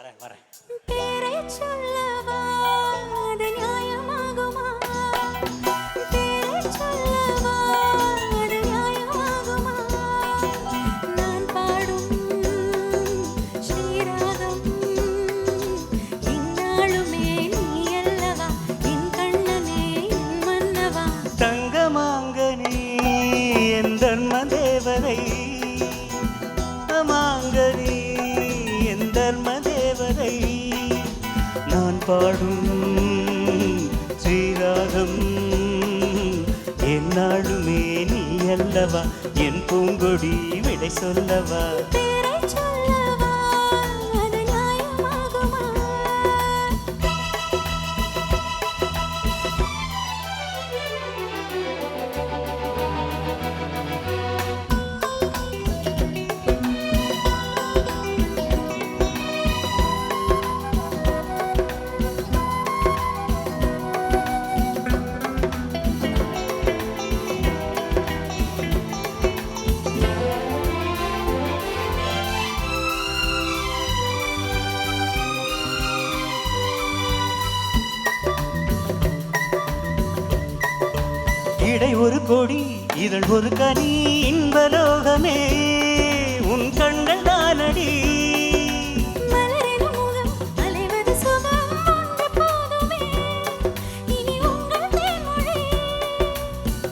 வரேன் வரேன். பேரை சொல்லவா அது நியாயமாகுமா? பேரை சொல்லவா அது நியாயமாகுமா? நான் பாடும் ஸ்ரீராகம் இந்நாளுமே நீ அல்லவா என் கண்ணனே என் மன்னவா? தங்கமாங்கனி என் தர்ம தேவதை மாங்கனி என் தர்ம நான் பாடும் ஸ்ரீராகம். என்னாலுமே நீ அல்லவா? என் பூங்கொடி விடை சொல்லவா? மேடை ஒரு கொடி இதழ் ஒரு கனி இன்பலோகமே உன் கண்கள் தானடி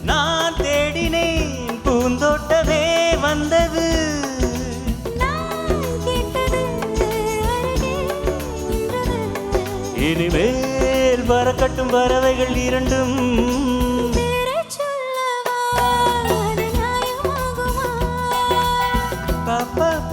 நான் தேடினேன் பூந்தோட்டமே வந்தது. இனிமேல் வரக்கட்டும் பறவைகள் இரண்டும்.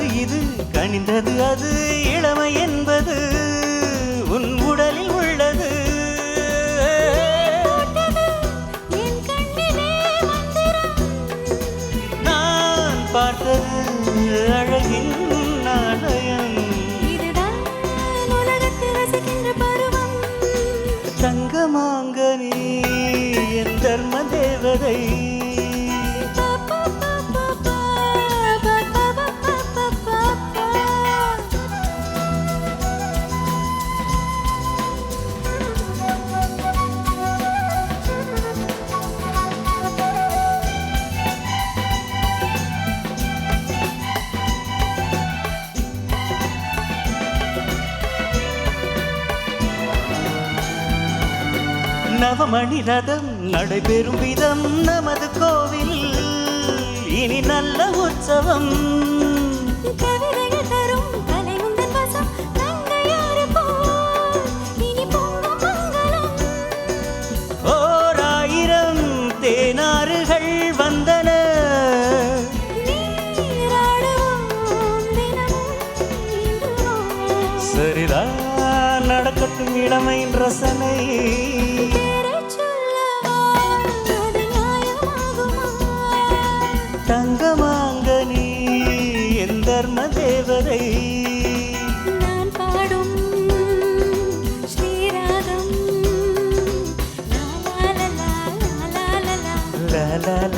கனவு இது கனிந்தது அது இளமை என்பது உன் உடலில் உள்ளது. நான் பார்த்தது அழகின் நாணயம். தங்கமாங்க நீ என் தர்ம தேவதை. நவமணி ரதம் நடைபெறும் விதம் நமது கோவில். இனி நல்ல உற்சவம். ஓராயிரம் தேனாறுகள் வந்தன. சரிதான் நடக்கட்டும் இளமையின் ரசனை.